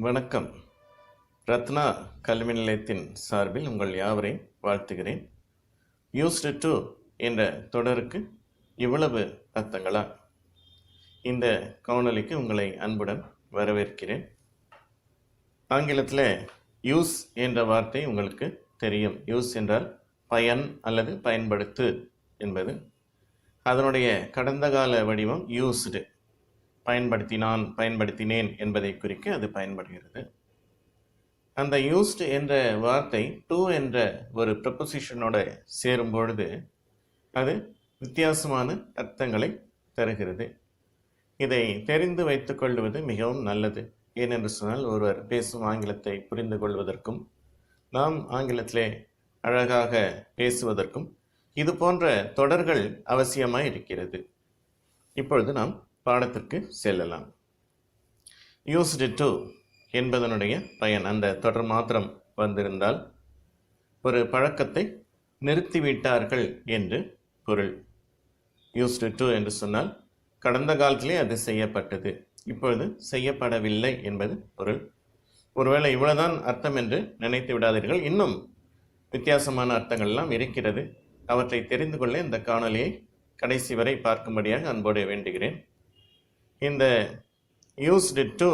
வணக்கம். ரத்னா கல்வி நிலையத்தின் சார்பில் உங்கள் யாவரையும் வாழ்த்துகிறேன். யூஸ்டு டு என்ற தொடருக்கு இவ்வளவு அர்த்தங்களா? இந்த காணொலிக்கு உங்களை அன்புடன் வரவேற்கிறேன். ஆங்கிலத்தில் யூஸ் என்ற வார்த்தை உங்களுக்கு தெரியும். யூஸ் என்றால் பயன் அல்லது பயன்படுத்து என்பது. அதனுடைய கடந்த கால வடிவம் யூஸ்டு பயன்படுத்தினான் பயன்படுத்தினேன் என்பதை குறிக்க அது பயன்படுகிறது. அந்த யூஸ்டு என்ற வார்த்தை டூ என்ற ஒரு ப்ரப்போசிஷனோட சேரும் பொழுது அது வித்தியாசமான அர்த்தங்களை தருகிறது. இதை தெரிந்து வைத்துக் கொள்வது மிகவும் நல்லது. ஏனென்று சொன்னால் ஒருவர் பேசும் ஆங்கிலத்தை புரிந்து கொள்வதற்கும் நாம் ஆங்கிலத்திலே அழகாக பேசுவதற்கும் இது போன்ற தொடர்கள் அவசியமாக இருக்கிறது. இப்பொழுது நாம் பாடத்திற்கு செல்லலாம். யூஸ்டு டு என்பதனுடைய பயன் அந்த தொடர் மாத்திரம் வந்திருந்தால் ஒரு பழக்கத்தை நிறுத்திவிட்டார்கள் என்று பொருள். யூஸ்டு டு என்று சொன்னால் கடந்த காலத்திலே அது செய்யப்பட்டது. இப்பொழுது செய்யப்படவில்லை என்பது பொருள். ஒருவேளை இவ்வளவுதான் அர்த்தம் என்று நினைத்து விடாதீர்கள். இன்னும் வித்தியாசமான அர்த்தங்கள் எல்லாம் இருக்கிறது. அவற்றை தெரிந்து கொள்ள இந்த காணொலியை கடைசி வரை பார்க்கும்படியாக அன்போடு வேண்டுகிறேன். இந்த யூஸ்டு டு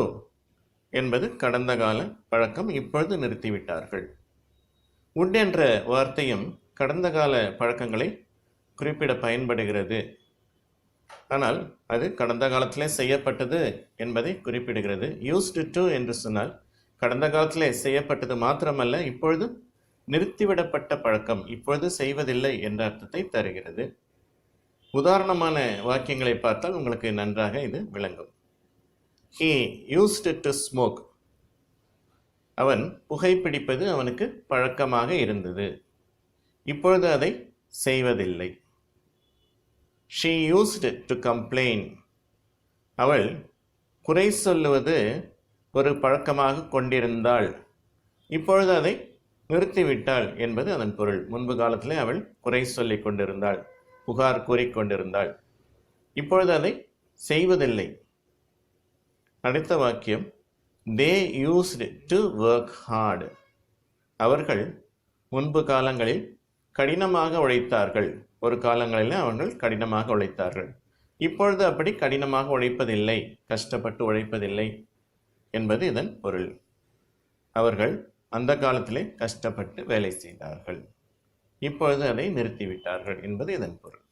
என்பது கடந்த கால பழக்கம் இப்பொழுது நிறுத்திவிட்டார்கள். உட் என்ற வார்த்தையும் கடந்த கால பழக்கங்களை குறிப்பிட பயன்படுகிறது. ஆனால் அது கடந்த காலத்திலே செய்யப்பட்டது என்பதை குறிப்பிடுகிறது. யூஸ்டு டு என்று சொன்னால் கடந்த காலத்திலே செய்யப்பட்டது மாத்திரமல்ல இப்பொழுது நிறுத்திவிடப்பட்ட பழக்கம் இப்பொழுது செய்வதில்லை என்ற அர்த்தத்தை தருகிறது. உதாரணமான வாக்கியங்களை பார்த்தால் உங்களுக்கு நன்றாக இது விளங்கும். ஹீ யூஸ்டு டு ஸ்மோக் அவன் புகைப்பிடிப்பது அவனுக்கு பழக்கமாக இருந்தது. இப்பொழுது அதை செய்வதில்லை. ஷீ யூஸ்டு டு கம்ப்ளைன் அவள் குறை சொல்லுவது ஒரு பழக்கமாக கொண்டிருந்தாள். இப்பொழுது அதை நிறுத்திவிட்டாள் என்பது அதன் பொருள். முன்பு காலத்தில் அவள் குறை சொல்லி கொண்டிருந்தாள். புகார் கூறிக்கொண்டிருந்தாள். இப்பொழுது அதை செய்வதில்லை. அடுத்த வாக்கியம் they used to work hard அவர்கள் முன்பு காலங்களில் கடினமாக உழைத்தார்கள். ஒரு காலங்களில் அவர்கள் கடினமாக உழைத்தார்கள். இப்பொழுது அப்படி கடினமாக உழைப்பதில்லை கஷ்டப்பட்டு உழைப்பதில்லை என்பது இதன் பொருள். அவர்கள் அந்த காலத்திலே கஷ்டப்பட்டு வேலை செய்தார்கள். இப்பொழுது அதை நிறுத்திவிட்டார்கள் என்பது இதன் பொருள்.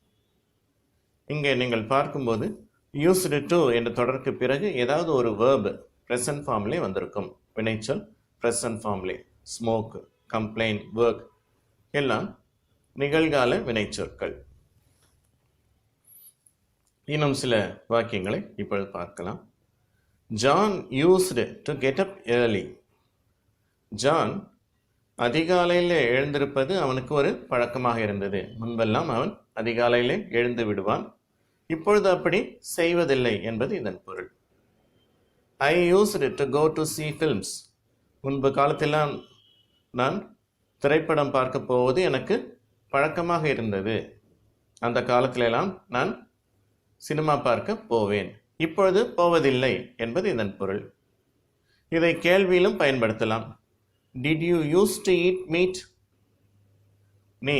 இங்கே நீங்கள் பார்க்கும்போது யூஸ்டு டு என்ற தொடருக்கு பிறகு ஏதாவது ஒரு வேர்பு ப்ரெசன்ட் ஃபார்ம்லே வந்திருக்கும். வினைச்சொல் ப்ரெசன்ட் ஃபார்ம்லே ஸ்மோக் கம்ப்ளைண்ட் ஒர்க் எல்லாம் நிகழ்கால வினைச்சொற்கள். இன்னும் சில வாக்கியங்களை இப்பொழுது பார்க்கலாம். John used to get up early John அதிகாலையில் எழுந்திருப்பது அவனுக்கு ஒரு பழக்கமாக இருந்தது. முன்பெல்லாம் அவன் அதிகாலையிலே எழுந்து விடுவான். இப்பொழுது அப்படி செய்வதில்லை என்பது இதன் பொருள். I used to go to see films முன்பு காலத்திலாம் நான் திரைப்படம் பார்க்க போவது எனக்கு பழக்கமாக இருந்தது. அந்த காலத்திலெல்லாம் நான் சினிமா பார்க்க போவேன். இப்பொழுது போவதில்லை என்பது இதன் பொருள். இதை கேள்வியிலும் பயன்படுத்தலாம். Did you use to eat meat நீ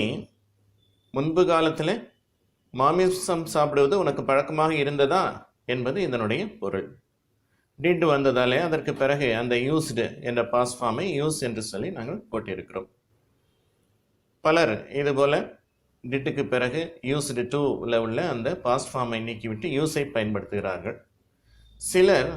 முன்பு காலத்தில் மாமிசம் சாப்பிடுவது உனக்கு பழக்கமாக இருந்ததா என்பது இதனுடைய பொருள். டிட் வந்ததாலே அதற்கு பிறகு அந்த யூஸ்டு என்ற பாஸ் ஃபார்மை யூஸ் என்று சொல்லி நாங்கள் போட்டிருக்கிறோம். பலர் இதுபோல் டிட்டுக்கு பிறகு யூஸ்டு டூவில் உள்ள அந்த பாஸ்ட் ஃபார்மை நீக்கிவிட்டு யூஸை பயன்படுத்துகிறார்கள். சிலர்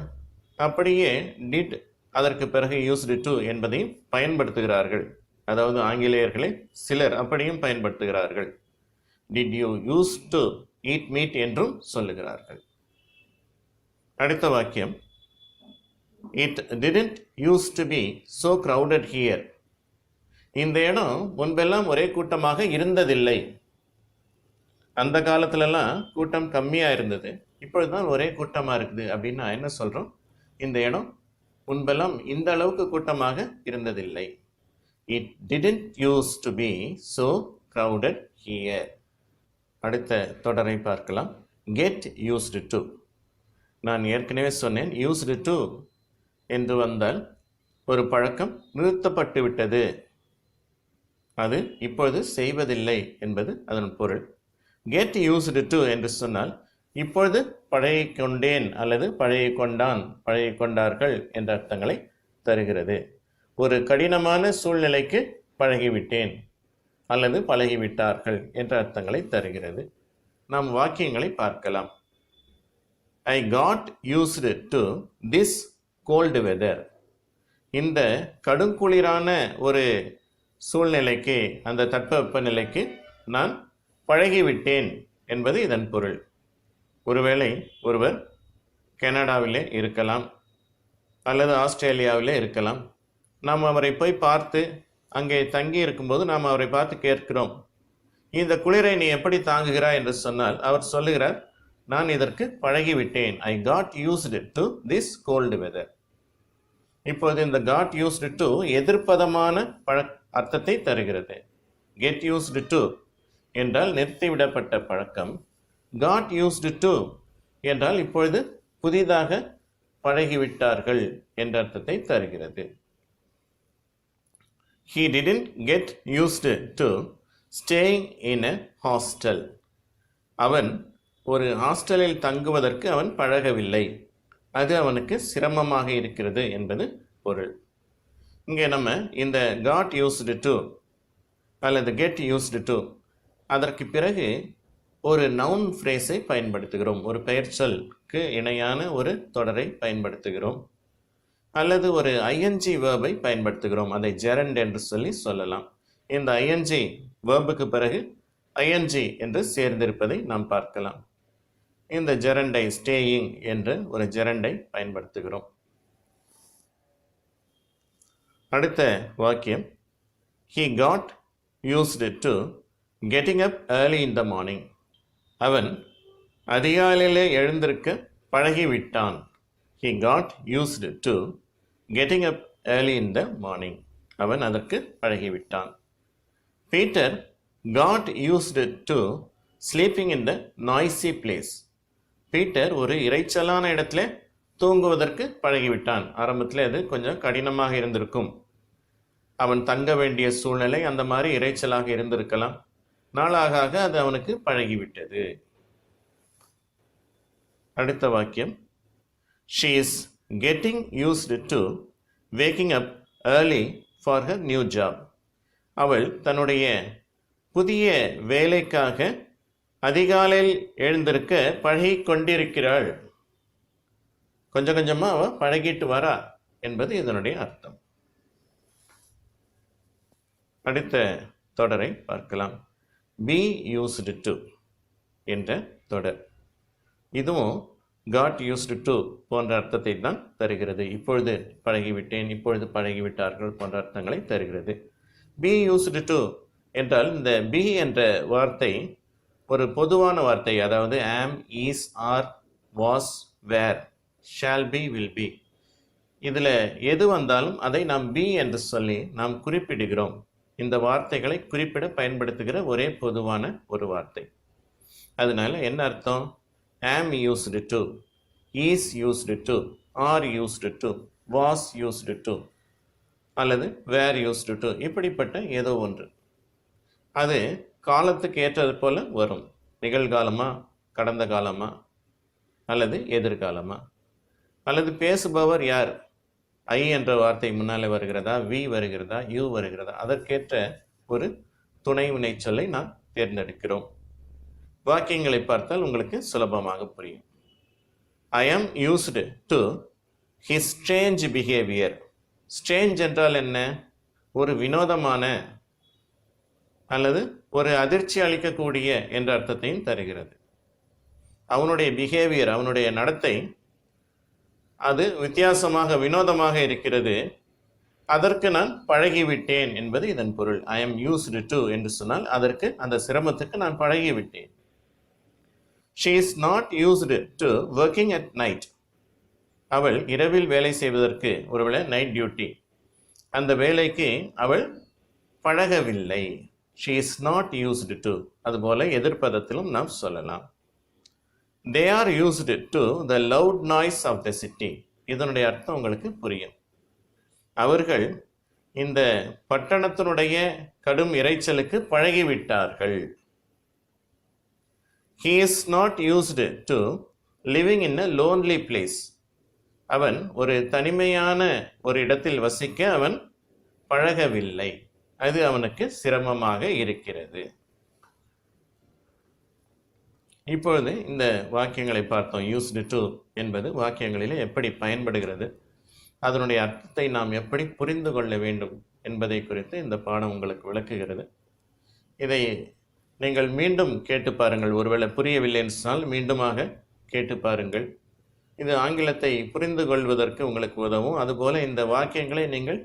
அப்படியே டிட் அதற்கு பிறகு யூஸ்டு டு என்பதையும் பயன்படுத்துகிறார்கள். அதாவது ஆங்கிலேயர்களை சிலர் அப்படியும் பயன்படுத்துகிறார்கள். Did you use to eat meat என்றும் சொல்லுகிறார்கள். அடுத்த வாக்கியம். It didn't use to be so crowded here இந்த இடம் முன்பெல்லாம் ஒரே கூட்டமாக இருந்ததில்லை. அந்த காலத்துலலாம் கூட்டம் கம்மியாக இருந்தது. இப்பொழுது தான் ஒரே கூட்டமாக இருக்குது அப்படின்னு நான் என்ன சொல்கிறோம் இந்த இடம் முன்பெல்லாம் இந்த அளவுக்கு கூட்டமாக இருந்ததில்லை. It didn't use to be so crowded here அடுத்த தொடரை பார்க்கலாம். கெட் யூஸ்டு டு நான் ஏற்கனவே சொன்னேன் யூஸ்டு டு என்று வந்தால் ஒரு பழக்கம் நிறுத்தப்பட்டு விட்டது. அது இப்பொழுது செய்வதில்லை என்பது அதன் பொருள். கெட் யூஸ்டு டு என்று சொன்னால் இப்பொழுது பழகிக் கொண்டேன் அல்லது பழகிக் கொண்டான் பழகிக் கொண்டார்கள் என்ற அர்த்தங்களை தருகிறது. ஒரு கடினமான சூழ்நிலைக்கு பழகிவிட்டேன் அல்லது பழகிவிட்டார்கள் என்ற அர்த்தங்களை தருகிறது. நாம் வாக்கியங்களை பார்க்கலாம். I got used to this cold weather இந்த கடுங்குளிரான ஒரு சூழ்நிலைக்கு அந்த தட்பவெப்ப நிலைக்கு நான் பழகிவிட்டேன் என்பது இதன் பொருள். ஒருவேளை ஒருவர் கனடாவிலே இருக்கலாம் அல்லது ஆஸ்திரேலியாவிலே இருக்கலாம். நாம் அவரை போய் பார்த்து அங்கே தங்கி இருக்கும்போது நாம் அவரை பார்த்து கேட்கிறோம். இந்த குளிரை நீ எப்படி தாங்குகிறாய் என்று சொன்னால் அவர் சொல்லுகிறார் நான் இதற்கு பழகிவிட்டேன். I got used to this cold weather இப்போது இந்த காட் யூஸ்டு டு எதிர்ப்பதமான பழ அர்த்தத்தை தருகிறது. கெட் யூஸ்டு டு என்றால் நிறுத்திவிடப்பட்ட பழக்கம். காட் யூஸ்டு டு என்றால் இப்பொழுது புதிதாக பழகிவிட்டார்கள் என்ற அர்த்தத்தை தருகிறது. He didn't get used to staying in a hostel அவன் ஒரு ஹாஸ்டலில் தங்குவதற்கு அவன் பழகவில்லை. அது அவனுக்கு சிரமமாக இருக்கிறது என்பது பொருள். இங்கே நம்ம இந்த காட் யூஸ்டு டு அல்லது கெட் யூஸ்டு டு அதற்கு பிறகு ஒரு நவுன் ஃப்ரேஸை பயன்படுத்துகிறோம். ஒரு பெயர்ச்சொல்க்கு இணையான ஒரு தொடரை பயன்படுத்துகிறோம். அல்லது ஒரு ஐஎன்ஜி வேர்பை பயன்படுத்துகிறோம். அதை ஜெரண்ட் என்று சொல்லி சொல்லலாம். இந்த ஐஎன்ஜி வேர்புக்கு பிறகு ஐஎன்ஜி என்று சேர்ந்திருப்பதை நாம் பார்க்கலாம். இந்த ஜெரண்டை ஸ்டேயிங் என்று ஒரு ஜெரண்டை பயன்படுத்துகிறோம். அடுத்த வாக்கியம். He got used to getting up early in the morning அவன் அதிகாலையிலே எழுந்திருக்க பழகிவிட்டான். He got used to getting up early in the morning அவன் அதற்கு பழகிவிட்டான். Peter got used to sleeping in the noisy place Peter ஒரு இறைச்சலான இடத்துல தூங்குவதற்கு பழகிவிட்டான். ஆரம்பத்தில் அது கொஞ்சம் கடினமாக இருந்திருக்கும். அவன் தங்க வேண்டிய சூழ்நிலை அந்த மாதிரி இறைச்சலாக இருந்திருக்கலாம். நாளாக ஆக அது அவனுக்கு பழகிவிட்டது. அடுத்த வாக்கியம். She is getting used to waking up early for her new job அவள் தன்னுடைய புதிய வேலைக்காக அதிகாலையில் எழுந்திருக்க பழகி கொண்டிருக்கிறாள். கொஞ்சம் கொஞ்சமாக அவள் பழகிட்டு வரா என்பது இதனுடைய அர்த்தம். அடுத்த தொடரை பார்க்கலாம். பி யூஸ்டு டு என்ற தொடர். இதுவும் காட் யூஸ்டு டு போன்ற அர்த்தத்தை தான் தருகிறது. இப்பொழுது பழகிவிட்டேன் இப்பொழுது பழகிவிட்டார்கள் போன்ற அர்த்தங்களை தருகிறது. பி யூஸ்டு டு என்றால் இந்த பி என்ற வார்த்தை ஒரு பொதுவான வார்த்தை அதாவது am is are was were shall be will be இதில் எது வந்தாலும் அதை நாம் பி என்று சொல்லி நாம் குறிப்பிடுகிறோம். இந்த வார்த்தைகளை குறிப்பிட பயன்படுத்துகிற ஒரே பொதுவான ஒரு வார்த்தை. அதனால என்ன அர்த்தம்? Am used to is used to are used to was used to அல்லது வேர் யூஸ்டு டு இப்படிப்பட்ட ஏதோ ஒன்று. அது காலத்துக்கு ஏற்றது போல் வரும். நிகழ்காலமா கடந்த காலமா அல்லது எதிர்காலமா அல்லது பேசுபவர் யார்? ஐ என்ற வார்த்தை முன்னாலே வருகிறதா? வி வருகிறதா? யூ வருகிறதா? அதற்கேற்ற ஒரு துணை வினைச்சொல்லை நாம் தேர்ந்தெடுக்கிறோம். வாக்கியங்களை பார்த்தால் உங்களுக்கு சுலபமாக புரியும். I am used to his strange behaviour strange என்றால் என்ன? ஒரு வினோதமான அல்லது ஒரு அதிர்ச்சி அளிக்கக்கூடிய என்ற அர்த்தத்தையும் தருகிறது. அவனுடைய பிஹேவியர் அவனுடைய நடத்தை அது வித்தியாசமாக வினோதமாக இருக்கிறது. அதற்கு நான் பழகிவிட்டேன் என்பது இதன் பொருள். ஐ எம் யூஸ்டு டு என்று சொன்னால் அதற்கு அந்த சிரமத்துக்கு நான் பழகிவிட்டேன். She is not used to working at night அவள் இரவில் வேலை செய்வதற்கு ஒருவேளை நைட் டியூட்டி அந்த வேலைக்கு அவள் பழகவில்லை. She is not used to அதுபோல எதிர்ப்பதத்திலும் நாம் சொல்லலாம். They are used to the loud noise of the city இதனுடைய அர்த்தம் உங்களுக்கு புரியும். அவர்கள் இந்த பட்டணத்தினுடைய கடும் இரைச்சலுக்கு பழகிவிட்டார்கள். He is not used to living in a lonely place அவன் ஒரு தனிமையான ஒரு இடத்தில் வசிக்க அவன் பழகவில்லை. அது அவனுக்கு சிரமமாக இருக்கிறது. இப்பொழுது இந்த வாக்கியங்களை பார்த்தோம். யூஸ்டு டு என்பது வாக்கியங்களிலே எப்படி பயன்படுகிறது அதனுடைய அர்த்தத்தை நாம் எப்படி புரிந்து கொள்ள வேண்டும் என்பதை குறித்து இந்த பாடம் உங்களுக்கு விளக்குகிறது. இதை நீங்கள் மீண்டும் கேட்டு பாருங்கள். ஒருவேளை புரியவில்லை என்று சொன்னால் மீண்டுமாக கேட்டு பாருங்கள். இது ஆங்கிலத்தை புரிந்து கொள்வதற்கு உங்களுக்கு உதவும். அதுபோல இந்த வாக்கியங்களை நீங்கள்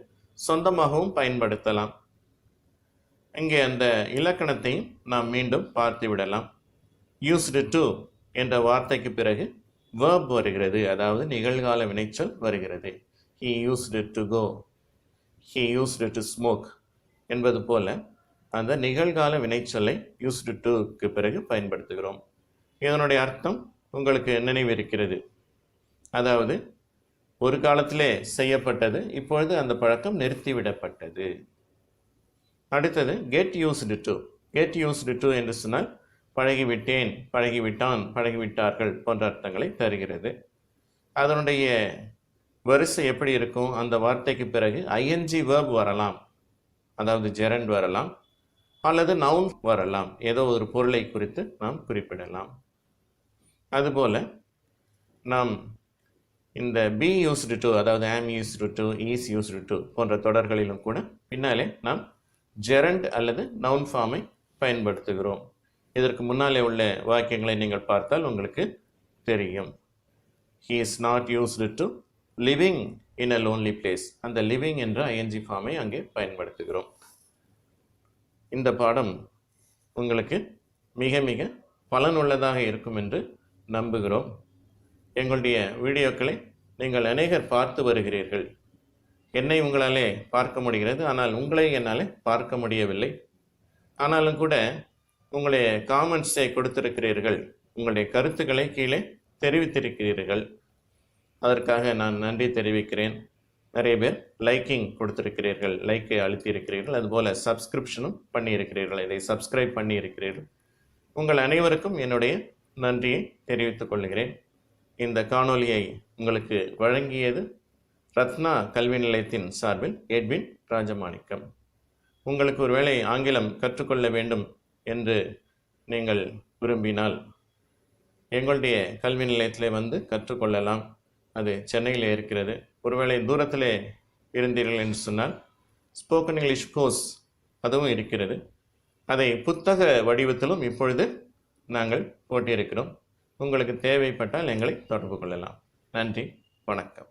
சொந்தமாகவும் பயன்படுத்தலாம். இங்கே அந்த இலக்கணத்தையும் நாம் மீண்டும் பார்த்து விடலாம். யூஸ்டு டு என்ற வார்த்தைக்கு பிறகு வேர்ப் வருகிறது. அதாவது நிகழ்கால வினைச்சொல் வருகிறது. He used to go he used to smoke என்பது போல அந்த நிகழ்கால வினைச்சொல்லை யூஸ்டு டுக்கு பிறகு பயன்படுத்துகிறோம். இதனுடைய அர்த்தம் உங்களுக்கு நினைவிருக்கிறது அதாவது ஒரு காலத்திலே செய்யப்பட்டது இப்பொழுது அந்த பழக்கம் நிறுத்திவிடப்பட்டது. அடுத்தது get used to get used to என்று சொன்னால் பழகிவிட்டேன் பழகிவிட்டான் பழகிவிட்டார்கள் போன்ற அர்த்தங்களை தருகிறது. அதனுடைய வரிசை எப்படி இருக்கும்? அந்த வார்த்தைக்கு பிறகு ஐஎன்ஜி வேர்ப் வரலாம். அதாவது ஜெரண்ட் வரலாம். அல்லது நவுன் வரலாம். ஏதோ ஒரு பொருளை குறித்து நாம் குறிப்பிடலாம். அதுபோல் நாம் இந்த பி யூஸ்டு டு அதாவது am used to is used to போன்ற தொடர்களிலும் கூட பின்னாலே நாம் ஜெரண்ட் அல்லது நவுன் ஃபார்மை பயன்படுத்துகிறோம். இதற்கு முன்னாலே உள்ள வாக்கியங்களை நீங்கள் பார்த்தால் உங்களுக்கு தெரியும். He is not used to living in a lonely place அந்த லிவிங் என்ற ஐஎன்ஜி ஃபார்மை அங்கே பயன்படுத்துகிறோம். இந்த பாடம் உங்களுக்கு மிக மிக பலனுள்ளதாக இருக்கும் என்று நம்புகிறோம். எங்களுடைய வீடியோக்களை நீங்கள் அநேகர் பார்த்து வருகிறீர்கள். என்னை உங்களாலே பார்க்க முடிகிறது. ஆனால் உங்களை என்னாலே பார்க்க முடியவில்லை. ஆனாலும் கூட உங்களுடைய காமெண்ட்ஸை கொடுத்திருக்கிறீர்கள். உங்களுடைய கருத்துக்களை கீழே தெரிவித்திருக்கிறீர்கள். அதற்காக நான் நன்றி தெரிவிக்கிறேன். நிறைய பேர் லைக்கிங் கொடுத்திருக்கிறீர்கள் லைக்கை அழுத்தியிருக்கிறீர்கள். அதுபோல் சப்ஸ்கிரிப்ஷனும் பண்ணியிருக்கிறீர்கள். இதை சப்ஸ்கிரைப் பண்ணியிருக்கிறீர்கள். உங்கள் அனைவருக்கும் என்னுடைய நன்றியை தெரிவித்துக் கொள்கிறேன். இந்த காணொளியை உங்களுக்கு வழங்கியது ரத்னா கல்வி நிலையத்தின் சார்பில் எட்வின் ராஜமாணிக்கம். உங்களுக்கு ஒருவேளை ஆங்கிலம் கற்றுக்கொள்ள வேண்டும் என்று நீங்கள் விரும்பினால் எங்களுடைய கல்வி நிலையத்திலே வந்து கற்றுக்கொள்ளலாம். அது சென்னையில் இருக்கிறது. ஒருவேளை தூரத்திலே இருந்தீர்கள் என்று சொன்னால் ஸ்போக்கன் இங்கிலீஷ் கோர்ஸ் அதுவும் இருக்கிறது. அதை புத்தக வடிவத்திலும் இப்பொழுது நாங்கள் போட்டியிருக்கிறோம். உங்களுக்கு தேவைப்பட்டால் எங்களை தொடர்பு கொள்ளலாம். நன்றி வணக்கம்.